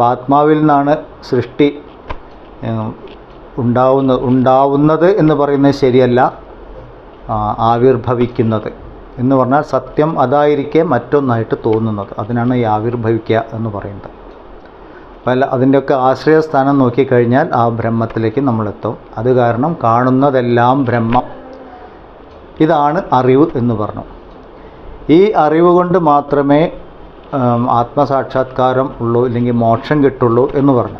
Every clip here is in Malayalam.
അപ്പോൾ ആത്മാവിൽ നിന്നാണ് സൃഷ്ടി ഉണ്ടാവുന്ന ഉണ്ടാവുന്നത് എന്ന് പറയുന്നത് ശരിയല്ല. ആവിർഭവിക്കുന്നത് എന്ന് പറഞ്ഞാൽ സത്യം അതായിരിക്കേ മറ്റൊന്നായിട്ട് തോന്നുന്നത്. അതിനാണ് ഈ ആവിർഭവിക്കുക എന്ന് പറയുന്നത്. പല അതിന്റെയൊക്കെ ആശ്രയസ്ഥാനം നോക്കിക്കഴിഞ്ഞാൽ ആ ബ്രഹ്മത്തിലേക്ക് നമ്മളെത്തും. അത് കാരണം കാണുന്നതെല്ലാം ബ്രഹ്മം. ഇതാണ് അറിവ് എന്ന് പറഞ്ഞു. ഈ അറിവ് കൊണ്ട് മാത്രമേ ആത്മസാക്ഷാത്കാരം ഉള്ളൂ ഇല്ലെങ്കിൽ മോക്ഷം കിട്ടുള്ളൂ എന്ന് പറഞ്ഞു.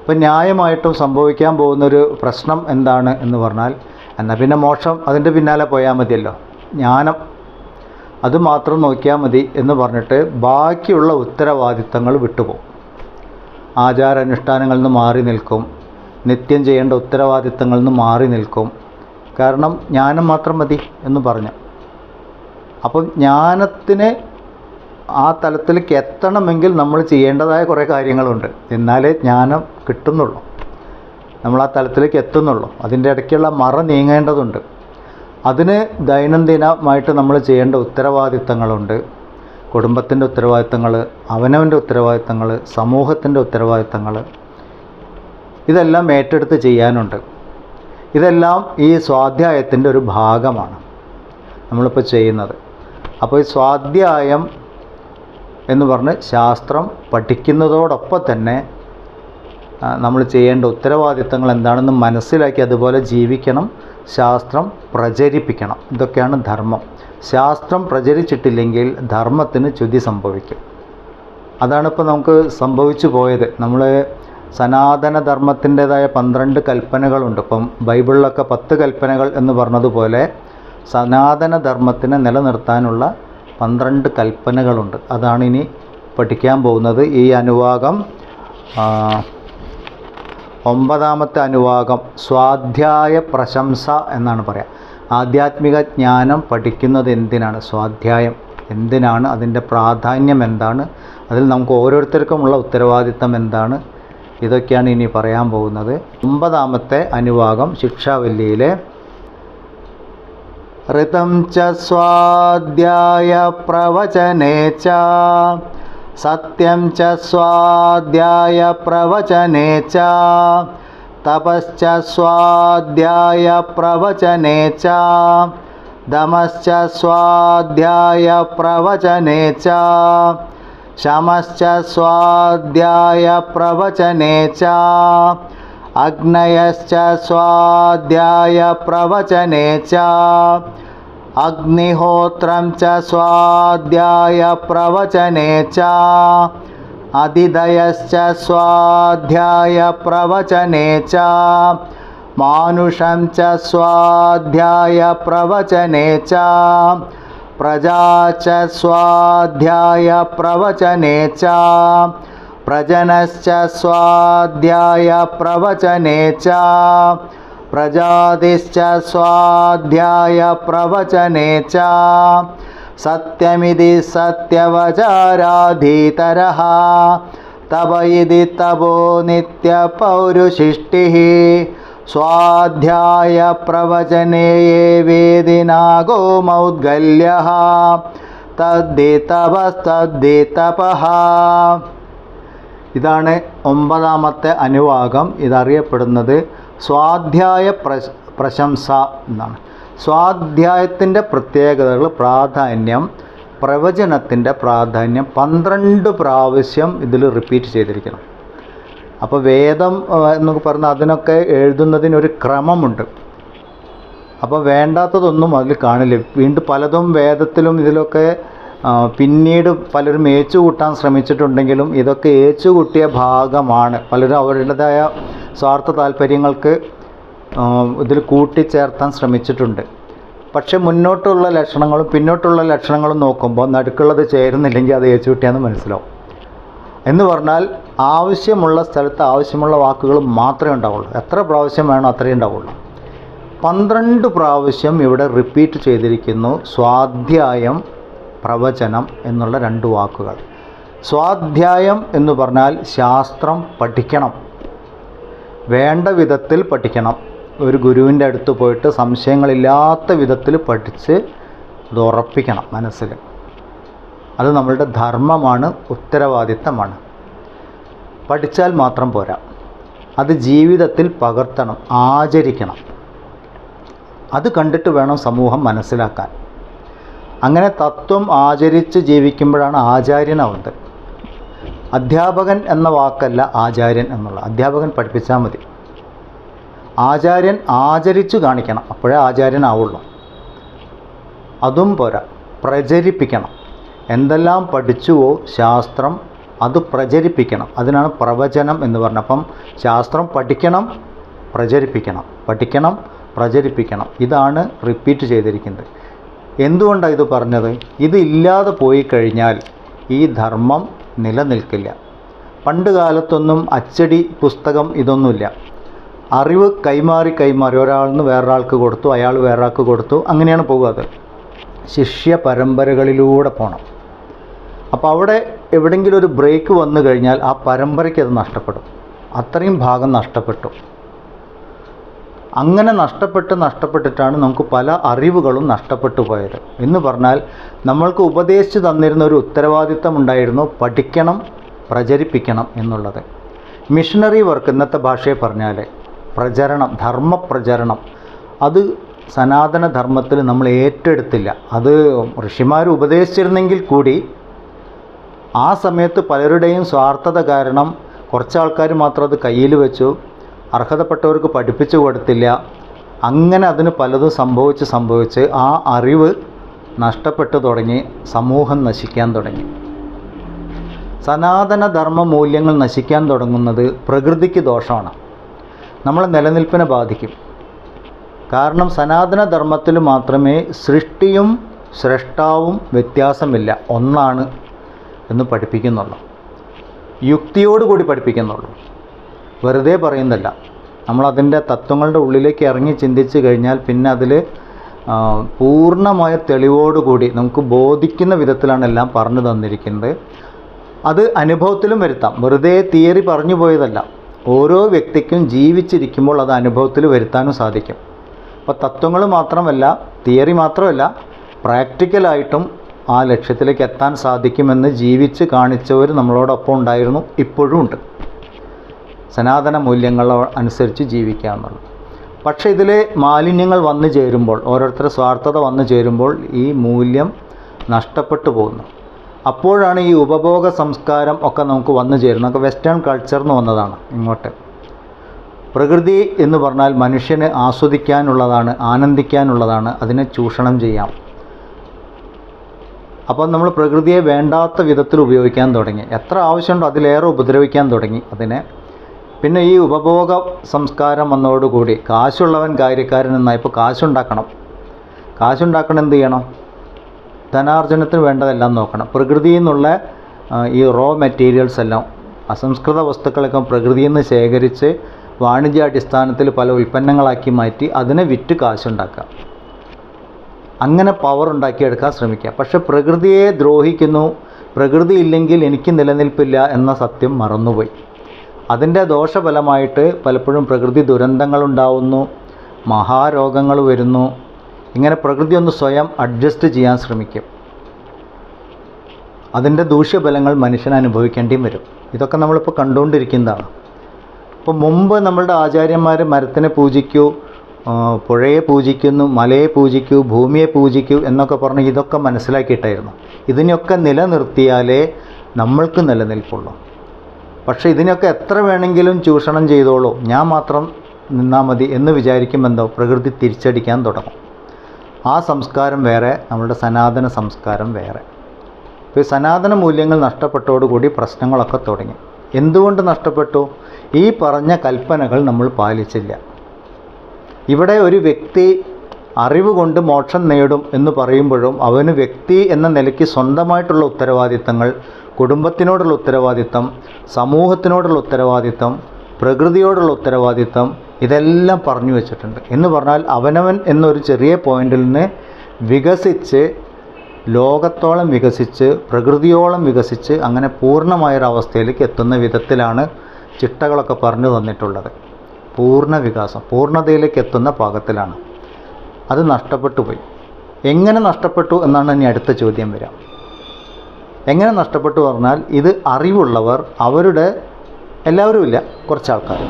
അപ്പം ന്യായമായിട്ടും സംഭവിക്കാൻ പോകുന്നൊരു പ്രശ്നം എന്താണ് എന്ന് പറഞ്ഞാൽ എന്നാൽ പിന്നെ മോക്ഷം അതിന്റെ പിന്നാലെ പോയാൽ മതിയല്ലോ. ജ്ഞാനം അത് മാത്രം നോക്കിയാൽ മതി എന്ന് പറഞ്ഞിട്ട് ബാക്കിയുള്ള ഉത്തരവാദിത്തങ്ങൾ വിട്ടുപോകും. ആചാരാനുഷ്ഠാനങ്ങളിൽ നിന്ന് മാറി നിൽക്കും നിത്യം ചെയ്യേണ്ട ഉത്തരവാദിത്തങ്ങളിൽ നിന്ന് മാറി നിൽക്കും. കാരണം ജ്ഞാനം മാത്രം മതി എന്ന് പറഞ്ഞു. അപ്പം ജ്ഞാനത്തിന് ആ തലത്തിലേക്ക് എത്തണമെങ്കിൽ നമ്മൾ ചെയ്യേണ്ടതായ കുറേ കാര്യങ്ങളുണ്ട്. എന്നാലേ ജ്ഞാനം കിട്ടുന്നുള്ളൂ. നമ്മൾ ആ തലത്തിലേക്ക് എത്തുന്നുള്ളൂ. അതിന്റെ ഇടയ്ക്കുള്ള മറ നീങ്ങേണ്ടതുണ്ട്. അതിന് ദൈനംദിനമായിട്ട് നമ്മൾ ചെയ്യേണ്ട ഉത്തരവാദിത്തങ്ങളുണ്ട്. കുടുംബത്തിന്റെ ഉത്തരവാദിത്തങ്ങൾ അവനവന്റെ ഉത്തരവാദിത്തങ്ങൾ സമൂഹത്തിന്റെ ഉത്തരവാദിത്തങ്ങൾ ഇതെല്ലാം ഏറ്റെടുത്ത് ചെയ്യാനുണ്ട്. ഇതെല്ലാം ഈ സ്വാധ്യായത്തിന്റെ ഒരു ഭാഗമാണ് നമ്മളിപ്പോൾ ചെയ്യുന്നത്. അപ്പോൾ ഈ സ്വാധ്യായം എന്ന് പറഞ്ഞ് ശാസ്ത്രം പഠിക്കുന്നതോടൊപ്പം തന്നെ നമ്മൾ ചെയ്യേണ്ട ഉത്തരവാദിത്തങ്ങൾ എന്താണെന്ന് മനസ്സിലാക്കി അതുപോലെ ജീവിക്കണം ശാസ്ത്രം പ്രചരിപ്പിക്കണം. ഇതൊക്കെയാണ് ധർമ്മം. ശാസ്ത്രം പ്രചരിച്ചിട്ടില്ലെങ്കിൽ ധർമ്മത്തിന് ചുതി സംഭവിക്കും. അതാണ് ഇപ്പോൾ നമുക്ക് സംഭവിച്ചു പോയത്. നമ്മൾ സനാതന ധർമ്മത്തിന്റെതായ പന്ത്രണ്ട് കൽപ്പനകളുണ്ട്. ഇപ്പം ബൈബിളിലൊക്കെ പത്ത് കൽപ്പനകൾ എന്ന് പറഞ്ഞതുപോലെ സനാതന ധർമ്മത്തിനെ നിലനിർത്താനുള്ള പന്ത്രണ്ട് കൽപ്പനകളുണ്ട്. അതാണ് ഇനി പഠിക്കാൻ പോകുന്നത്. ഈ അനുവാകം ഒമ്പതാമത്തെ അനുവാകം സ്വാധ്യായ പ്രശംസ എന്നാണ് പറയുക ആധ്യാത്മിക ജ്ഞാനം പഠിക്കുന്നത് എന്തിനാണ്? സ്വാധ്യായം എന്തിനാണ്? അതിന്റെ പ്രാധാന്യം എന്താണ്? അതിൽ നമുക്ക് ഓരോരുത്തർക്കുമുള്ള ഉത്തരവാദിത്തം എന്താണ്? ഇതൊക്കെയാണ് ഇനി പറയാൻ പോകുന്നത്. ഒമ്പതാമത്തെ അനുവാകം ശിക്ഷാവല്ലിയിലെ ഋതം ച സ്വാധ്യായ പ്രവചനേ ച. സത്യം ച സ്വാധ്യായ പ്രവചനേ ച. തപശ്ച സ്വാധ്യായ പ്രവചനേ ച. ദമശ്ച സ്വാധ്യായ പ്രവചനേ അഗ്നയശ്ച സ്വാധ്യായ പ്രവചനേ ച അഗ്നിഹോത്രം ച സ്വാധ്യായ പ്രവചനേ ച അതിഥയശ്ച സ്വാധ്യായ പ്രവചനേ ച മാനുഷം ച സ്വാധ്യായ പ്രവചനേ ച പ്രജാ ച സ്വാധ്യായ പ്രവചനേ ച പ്രജനശ്ച സ്വാധ്യായ പ്രവചനേ ച പ്രജാതിശ്ച സ്വാധ്യായ പ്രവചനേ ച സത്യമിതി സത്യവചാരാധീതരः തപ ഇതി തപോ നിത്യപൗരുഷിഷ്ടിः സ്വാധ്യായ പ്രവചനേ ഇതാണ് ഒമ്പതാമത്തെ അനുവാകം. ഇതറിയപ്പെടുന്നത് സ്വാധ്യായ പ്രശ പ്രശംസ എന്നാണ്. സ്വാധ്യായത്തിന്റെ പ്രത്യേകതകൾ പ്രാധാന്യം പ്രവചനത്തിന്റെ പ്രാധാന്യം പന്ത്രണ്ട് പ്രാവശ്യം ഇതിൽ റിപ്പീറ്റ് ചെയ്തിരിക്കണം. അപ്പോൾ വേദം എന്നൊക്കെ പറഞ്ഞാൽ അതിനൊക്കെ എഴുതുന്നതിനൊരു ക്രമമുണ്ട്. അപ്പോൾ വേണ്ടാത്തതൊന്നും അതിൽ കാണില്ല. വീണ്ടും പലതും വേദത്തിലും ഇതിലൊക്കെ പിന്നീട് പലരും ഏച്ചു കൂട്ടാൻ ശ്രമിച്ചിട്ടുണ്ടെങ്കിലും ഇതൊക്കെ ഏച്ചു കൂട്ടിയ ഭാഗമാണ്. പലരും അവരുടേതായ സ്വാർത്ഥ താല്പര്യങ്ങൾക്ക് ഇതിൽ കൂട്ടിച്ചേർത്താൻ ശ്രമിച്ചിട്ടുണ്ട്. പക്ഷെ മുന്നോട്ടുള്ള ലക്ഷണങ്ങളും പിന്നോട്ടുള്ള ലക്ഷണങ്ങളും നോക്കുമ്പോൾ നടുക്കുള്ളത് ചേരുന്നില്ലെങ്കിൽ അത് ഏച്ചു കൂട്ടിയാന്ന് മനസ്സിലാവും. എന്ന് പറഞ്ഞാൽ ആവശ്യമുള്ള സ്ഥലത്ത് ആവശ്യമുള്ള വാക്കുകൾ മാത്രമേ ഉണ്ടാവുള്ളൂ. എത്ര പ്രാവശ്യം വേണോ അത്രയും ഉണ്ടാവുള്ളൂ. പന്ത്രണ്ട് പ്രാവശ്യം ഇവിടെ റിപ്പീറ്റ് ചെയ്തിരിക്കുന്നു സ്വാധ്യായം പ്രവചനം എന്നുള്ള രണ്ട് വാക്കുകൾ. സ്വാധ്യായം എന്ന് പറഞ്ഞാൽ ശാസ്ത്രം പഠിക്കണം. വേണ്ട വിധത്തിൽ പഠിക്കണം. ഒരു ഗുരുവിന്റെ അടുത്ത് പോയിട്ട് സംശയങ്ങളില്ലാത്ത വിധത്തിൽ പഠിച്ച് അത് ഉറപ്പിക്കണം മനസ്സിൽ. അത് നമ്മളുടെ ധർമ്മമാണ് ഉത്തരവാദിത്തമാണ്. പഠിച്ചാൽ മാത്രം പോരാ. അത് ജീവിതത്തിൽ പകർത്തണം ആചരിക്കണം. അത് കണ്ടിട്ട് വേണം സമൂഹം മനസ്സിലാക്കാൻ. അങ്ങനെ തത്വം ആചരിച്ച് ജീവിക്കുമ്പോഴാണ് ആചാര്യനാവുന്നത്. അധ്യാപകൻ എന്ന വാക്കല്ല ആചാര്യൻ എന്നുള്ള അധ്യാപകൻ പഠിപ്പിച്ചാൽ മതി. ആചാര്യൻ ആചരിച്ചു കാണിക്കണം. അപ്പോഴേ ആചാര്യനാവുള്ളൂ. അതും പോരാ. പ്രചരിപ്പിക്കണം. എന്തെല്ലാം പഠിച്ചുവോ ശാസ്ത്രം അത് പ്രചരിപ്പിക്കണം. അതിനാണ് പ്രവചനം എന്ന് പറഞ്ഞത്. അപ്പം ശാസ്ത്രം പഠിക്കണം പ്രചരിപ്പിക്കണം. പഠിക്കണം പ്രചരിപ്പിക്കണം. ഇതാണ് റിപ്പീറ്റ് ചെയ്തിരിക്കുന്നത്. എന്തുകൊണ്ടാണ് ഇത് പറഞ്ഞത്? ഇത് ഇല്ലാതെ പോയി കഴിഞ്ഞാൽ ഈ ധർമ്മം നിലനിൽക്കില്ല. പണ്ട് കാലത്തൊന്നും അച്ചടി പുസ്തകം ഇതൊന്നുമില്ല. അറിവ് കൈമാറി കൈമാറി. ഒരാളിൽ നിന്ന് വേറൊരാൾക്ക് കൊടുത്തു അയാൾ വേറൊരാൾക്ക് കൊടുത്തു അങ്ങനെയാണ് പോകുക അത്. ശിഷ്യ പരമ്പരകളിലൂടെ പോകണം അപ്പോൾ അവിടെ എവിടെയെങ്കിലും ഒരു ബ്രേക്ക് വന്നു കഴിഞ്ഞാൽ ആ പരമ്പരയ്ക്ക് അത് നഷ്ടപ്പെടും. അത്രയും ഭാഗം നഷ്ടപ്പെട്ടു. അങ്ങനെ നഷ്ടപ്പെട്ട് നഷ്ടപ്പെട്ടിട്ടാണ് നമുക്ക് പല അറിവുകളും നഷ്ടപ്പെട്ടു പോയത് എന്ന് പറഞ്ഞാൽ നമ്മൾക്ക് ഉപദേശിച്ചു തന്നിരുന്ന ഒരു ഉത്തരവാദിത്തം ഉണ്ടായിരുന്നു പഠിക്കണം പ്രചരിപ്പിക്കണം എന്നുള്ളത്. മിഷണറി വർക്ക് ഇന്നത്തെ ഭാഷയെ പറഞ്ഞാൽ പ്രചരണം ധർമ്മപ്രചരണം. അത് സനാതന ധർമ്മത്തിൽ നമ്മൾ ഏറ്റെടുത്തില്ല. അത് ഋഷിമാർ ഉപദേശിച്ചിരുന്നെങ്കിൽ കൂടി ആ സമയത്ത് പലരുടെയും സ്വാർത്ഥത കാരണം കുറച്ച് ആൾക്കാർ മാത്രം അത് കയ്യിൽ വെച്ചു. അർഹതപ്പെട്ടവർക്ക് പഠിപ്പിച്ചു കൊടുത്തില്ല. അങ്ങനെ അതിന് പലതും സംഭവിച്ച് സംഭവിച്ച് ആ അറിവ് നഷ്ടപ്പെട്ടു തുടങ്ങി സമൂഹം നശിക്കാൻ തുടങ്ങി. സനാതന ധർമ്മ മൂല്യങ്ങൾ നശിക്കാൻ തുടങ്ങുന്നത് പ്രകൃതിക്ക് ദോഷമാണ്. നമ്മളെ നിലനിൽപ്പിനെ ബാധിക്കും. കാരണം സനാതന ധർമ്മത്തിൽ മാത്രമേ സൃഷ്ടിയും സൃഷ്ടാവും വ്യത്യാസമില്ല. ഒന്നാണ് എന്ന് പഠിപ്പിക്കുന്നുള്ളൂ. യുക്തിയോടുകൂടി പഠിപ്പിക്കുന്നുള്ളൂ. വെറുതെ പറയുന്നതല്ല നമ്മളതിന്റെ തത്വങ്ങളുടെ ഉള്ളിലേക്ക് ഇറങ്ങി ചിന്തിച്ച് കഴിഞ്ഞാൽ പിന്നെ അതിൽ പൂർണമായ തെളിവോടുകൂടി നമുക്ക് ബോധിക്കുന്ന വിധത്തിലാണ് എല്ലാം പറഞ്ഞു തന്നിരിക്കുന്നത്. അത് അനുഭവത്തിലും വരുത്താം. വെറുതെ തിയറി പറഞ്ഞു പോയതല്ല. ഓരോ വ്യക്തിക്കും ജീവിച്ചിരിക്കുമ്പോൾ അത് അനുഭവത്തിൽ വരുത്താനും സാധിക്കും. അപ്പോൾ തത്വങ്ങൾ മാത്രമല്ല തിയറി മാത്രമല്ല പ്രാക്ടിക്കലായിട്ടും ആ ലക്ഷ്യത്തിലേക്ക് എത്താൻ സാധിക്കുമെന്ന് ജീവിച്ച് കാണിച്ചവർ നമ്മളോടൊപ്പം ഉണ്ടായിരുന്നു. ഇപ്പോഴും ഉണ്ട്. സനാതന മൂല്യങ്ങൾ അനുസരിച്ച് ജീവിക്കുക എന്നുള്ളത്. പക്ഷേ ഇതിലെ മാലിന്യങ്ങൾ വന്നു ചേരുമ്പോൾ ഓരോരുത്തരുടെ സ്വാർത്ഥത വന്നു ചേരുമ്പോൾ ഈ മൂല്യം നഷ്ടപ്പെട്ടു പോകുന്നു. അപ്പോഴാണ് ഈ ഉപഭോഗ സംസ്കാരം ഒക്കെ നമുക്ക് വന്നു ചേരുന്നത്. നമുക്ക് വെസ്റ്റേൺ കൾച്ചർ എന്ന് വന്നതാണ് ഇങ്ങോട്ട്. പ്രകൃതി എന്ന് പറഞ്ഞാൽ മനുഷ്യന് ആസ്വദിക്കാനുള്ളതാണ് ആനന്ദിക്കാനുള്ളതാണ് അതിനെ ചൂഷണം ചെയ്യാം. അപ്പോൾ നമ്മൾ പ്രകൃതിയെ വേണ്ടാത്ത വിധത്തിൽ ഉപയോഗിക്കാൻ തുടങ്ങി. എത്ര ആവശ്യമുണ്ടോ അതിലേറെ ഉപദ്രവിക്കാൻ തുടങ്ങി അതിനെ. പിന്നെ ഈ ഉപഭോഗ സംസ്കാരം വന്നതോടുകൂടി കാശുള്ളവൻ കാര്യക്കാരൻ എന്നായപ്പോൾ കാശുണ്ടാക്കണം. കാശുണ്ടാക്കണം എന്ത് ചെയ്യണം? ധനാർജനത്തിന് വേണ്ടതെല്ലാം നോക്കണം. പ്രകൃതിയിൽ നിന്നുള്ള ഈ റോ മെറ്റീരിയൽസ് എല്ലാം അസംസ്കൃത വസ്തുക്കളൊക്കെ പ്രകൃതിയിൽ നിന്ന് ശേഖരിച്ച് വാണിജ്യാടിസ്ഥാനത്തിൽ പല ഉൽപ്പന്നങ്ങളാക്കി മാറ്റി അതിനെ വിറ്റ് കാശുണ്ടാക്കുക. അങ്ങനെ പവർ ഉണ്ടാക്കിയെടുക്കാൻ ശ്രമിക്കുക. പക്ഷെ പ്രകൃതിയെ ദ്രോഹിക്കുന്നു. പ്രകൃതി ഇല്ലെങ്കിൽ എനിക്ക് നിലനിൽപ്പില്ല എന്ന സത്യം മറന്നുപോയി. അതിന്റെ ദോഷഫലമായിട്ട് പലപ്പോഴും പ്രകൃതി ദുരന്തങ്ങളുണ്ടാവുന്നു മഹാരോഗങ്ങൾ വരുന്നു. ഇങ്ങനെ പ്രകൃതി ഒന്ന് സ്വയം അഡ്ജസ്റ്റ് ചെയ്യാൻ ശ്രമിക്കും. അതിന്റെ ദൂഷ്യഫലങ്ങൾ മനുഷ്യൻ അനുഭവിക്കേണ്ടിയും വരും. ഇതൊക്കെ നമ്മളിപ്പോൾ കണ്ടുകൊണ്ടിരിക്കുന്നതാണ്. അപ്പോൾ മുമ്പ് നമ്മളുടെ ആചാര്യന്മാർ മരത്തിനെ പൂജിക്കൂ പുഴയെ പൂജിക്കുന്നു മലയെ പൂജിക്കൂ ഭൂമിയെ പൂജിക്കൂ എന്നൊക്കെ പറഞ്ഞ് ഇതൊക്കെ മനസ്സിലാക്കിയിട്ടായിരുന്നു. ഇതിനെയൊക്കെ നിലനിർത്തിയാലേ നമ്മൾക്ക് നിലനിൽപ്പുള്ളൂ. പക്ഷേ ഇതിനൊക്കെ എത്ര വേണമെങ്കിലും ചൂഷണം ചെയ്തോളൂ. ഞാൻ മാത്രം നിന്നാൽ മതി എന്ന് വിചാരിക്കുമെന്തോ പ്രകൃതി തിരിച്ചടിക്കാൻ തുടങ്ങും. ആ സംസ്കാരം വേറെ നമ്മളുടെ സനാതന സംസ്കാരം വേറെ. ഇപ്പോൾ ഈ സനാതന മൂല്യങ്ങൾ നഷ്ടപ്പെട്ടതോടുകൂടി പ്രശ്നങ്ങളൊക്കെ തുടങ്ങി. എന്തുകൊണ്ട് നഷ്ടപ്പെട്ടു? ഈ പറഞ്ഞ കൽപ്പനകൾ നമ്മൾ പാലിച്ചില്ല. ഇവിടെ ഒരു വ്യക്തി അറിവ് കൊണ്ട് മോക്ഷം നേടും എന്ന് പറയുമ്പോഴും അവന് വ്യക്തി എന്ന നിലയ്ക്ക് സ്വന്തമായിട്ടുള്ള ഉത്തരവാദിത്തങ്ങൾ കുടുംബത്തിനോടുള്ള ഉത്തരവാദിത്തം സമൂഹത്തിനോടുള്ള ഉത്തരവാദിത്തം പ്രകൃതിയോടുള്ള ഉത്തരവാദിത്തം ഇതെല്ലാം പറഞ്ഞു വെച്ചിട്ടുണ്ട്. എന്ന് പറഞ്ഞാൽ അവനവൻ എന്നൊരു ചെറിയ പോയിന്റിൽ നിന്ന് വികസിച്ച് ലോകത്തോളം വികസിച്ച് പ്രകൃതിയോളം വികസിച്ച് അങ്ങനെ പൂർണമായൊരവസ്ഥയിലേക്ക് എത്തുന്ന വിധത്തിലാണ് ചിട്ടകളൊക്കെ പറഞ്ഞു തന്നിട്ടുള്ളത്. പൂർണ വികാസം പൂർണതയിലേക്ക് എത്തുന്ന പാകത്തിലാണ്. അത് നഷ്ടപ്പെട്ടു പോയി. എങ്ങനെ നഷ്ടപ്പെട്ടു എന്നാണ് ഇനി അടുത്ത ചോദ്യം വരാം. എങ്ങനെ നഷ്ടപ്പെട്ടു പറഞ്ഞാൽ ഇത് അറിവുള്ളവർ അവരുടെ എല്ലാവരും ഇല്ല കുറച്ച് ആൾക്കാർ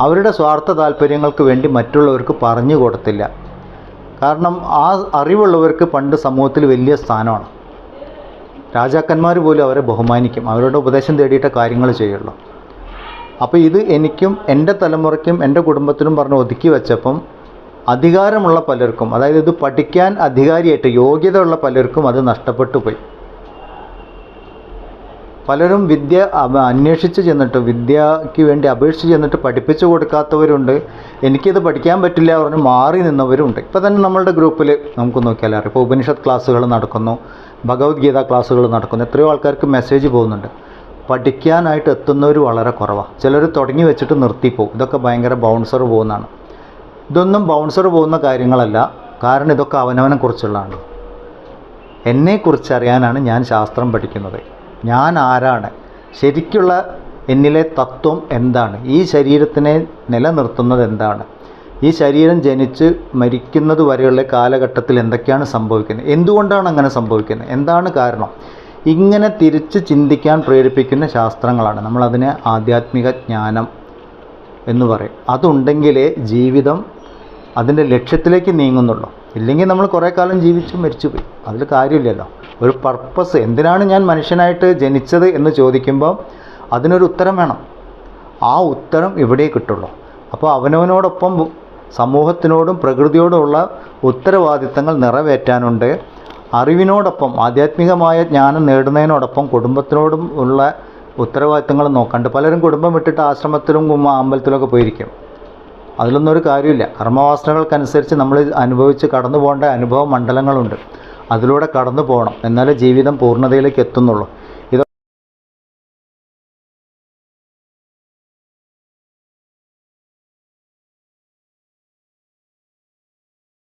അവരുടെ സ്വാർത്ഥ താല്പര്യങ്ങൾക്ക് വേണ്ടി മറ്റുള്ളവർക്ക് പറഞ്ഞു കൊടുത്തില്ല. കാരണം ആ അറിവുള്ളവർക്ക് പണ്ട് സമൂഹത്തിൽ വലിയ സ്ഥാനമാണ്. രാജാക്കന്മാർ പോലും അവരെ ബഹുമാനിക്കും അവരുടെ ഉപദേശം തേടിയിട്ട കാര്യങ്ങൾ ചെയ്യുള്ളൂ. അപ്പോൾ ഇത് എനിക്കും എന്റെ തലമുറയ്ക്കും എന്റെ കുടുംബത്തിനും പറഞ്ഞ് ഒതുക്കി വെച്ചപ്പം അധികാരമുള്ള പലർക്കും അതായത് ഇത് പഠിക്കാൻ അധികാരിയായിട്ട് യോഗ്യതയുള്ള പലർക്കും അത് നഷ്ടപ്പെട്ടു പോയി. പലരും വിദ്യ അന്വേഷിച്ച് ചെന്നിട്ട് വിദ്യയ്ക്ക് വേണ്ടി അപേക്ഷിച്ച് ചെന്നിട്ട് പഠിപ്പിച്ചു കൊടുക്കാത്തവരുണ്ട് എനിക്കിത് പഠിക്കാൻ പറ്റില്ല പറഞ്ഞ് മാറി നിന്നവരുണ്ട്. ഇപ്പോൾ തന്നെ നമ്മളുടെ ഗ്രൂപ്പിൽ നമുക്ക് നോക്കിയാൽ അറിയാം. ഇപ്പോൾ ഉപനിഷത്ത് ക്ലാസ്സുകൾ നടക്കുന്നു ഭഗവത്ഗീത ക്ലാസ്സുകൾ നടക്കുന്നു എത്രയോ ആൾക്കാർക്ക് മെസ്സേജ് പോകുന്നുണ്ട്. പഠിക്കാനായിട്ട് എത്തുന്നവർ വളരെ കുറവാണ് ചിലർ തുടങ്ങി വെച്ചിട്ട് നിർത്തിപ്പോവും. ഇതൊക്കെ ഭയങ്കര ബൗൺസർ പോകുന്നതാണ്. ഇതൊന്നും ബൗൺസർ പോകുന്ന കാര്യങ്ങളല്ല. കാരണം ഇതൊക്കെ അവനവനെ കുറിച്ചുള്ളതാണ് എന്നെക്കുറിച്ച് അറിയാനാണ് ഞാൻ ശാസ്ത്രം പഠിക്കുന്നത്. ഞാൻ ആരാണ്? ശരിക്കുള്ള എന്നിലെ തത്വം എന്താണ്? ഈ ശരീരത്തിനെ നിലനിർത്തുന്നത് എന്താണ്? ഈ ശരീരം ജനിച്ച് മരിക്കുന്നത് വരെയുള്ള കാലഘട്ടത്തിൽ എന്തൊക്കെയാണ് സംഭവിക്കുന്നത്? എന്തുകൊണ്ടാണ് അങ്ങനെ സംഭവിക്കുന്നത്? എന്താണ് കാരണം? ഇങ്ങനെ തിരിച്ച് ചിന്തിക്കാൻ പ്രേരിപ്പിക്കുന്ന ശാസ്ത്രങ്ങളാണ്. നമ്മളതിനെ ആധ്യാത്മിക ജ്ഞാനം എന്ന് പറയും. അതുണ്ടെങ്കിലേ ജീവിതം അതിന്റെ ലക്ഷ്യത്തിലേക്ക് നീങ്ങുന്നുള്ളൂ. ഇല്ലെങ്കിൽ നമ്മൾ കുറേ കാലം ജീവിച്ചു മരിച്ചുപോയി. അതിൽ കാര്യമില്ലല്ലോ. ഒരു പർപ്പസ് എന്തിനാണ് ഞാൻ മനുഷ്യനായിട്ട് ജനിച്ചത് എന്ന് ചോദിക്കുമ്പോൾ അതിനൊരു ഉത്തരം വേണം. ആ ഉത്തരം ഇവിടെ കിട്ടുള്ളൂ. അപ്പോൾ അവനവനോടൊപ്പം സമൂഹത്തിനോടും പ്രകൃതിയോടുമുള്ള ഉത്തരവാദിത്തങ്ങൾ നിറവേറ്റാനുണ്ട്. അറിവിനോടൊപ്പം ആധ്യാത്മികമായ ജ്ഞാനം നേടുന്നതിനോടൊപ്പം കുടുംബത്തിനോടും ഉള്ള ഉത്തരവാദിത്തങ്ങൾ നോക്കാണ്ട്. പലരും കുടുംബം വിട്ടിട്ട് ആശ്രമത്തിലും അമ്പലത്തിലൊക്കെ പോയിരിക്കും. അതിലൊന്നും ഒരു കാര്യമില്ല. കർമ്മവാസനകൾക്കനുസരിച്ച് നമ്മൾ അനുഭവിച്ച് കടന്നു പോകേണ്ട അനുഭവ മണ്ഡലങ്ങളുണ്ട്. അതിലൂടെ കടന്നു പോകണം എന്നാലേ ജീവിതം പൂർണതയിലേക്ക് എത്തുന്നുള്ളൂ.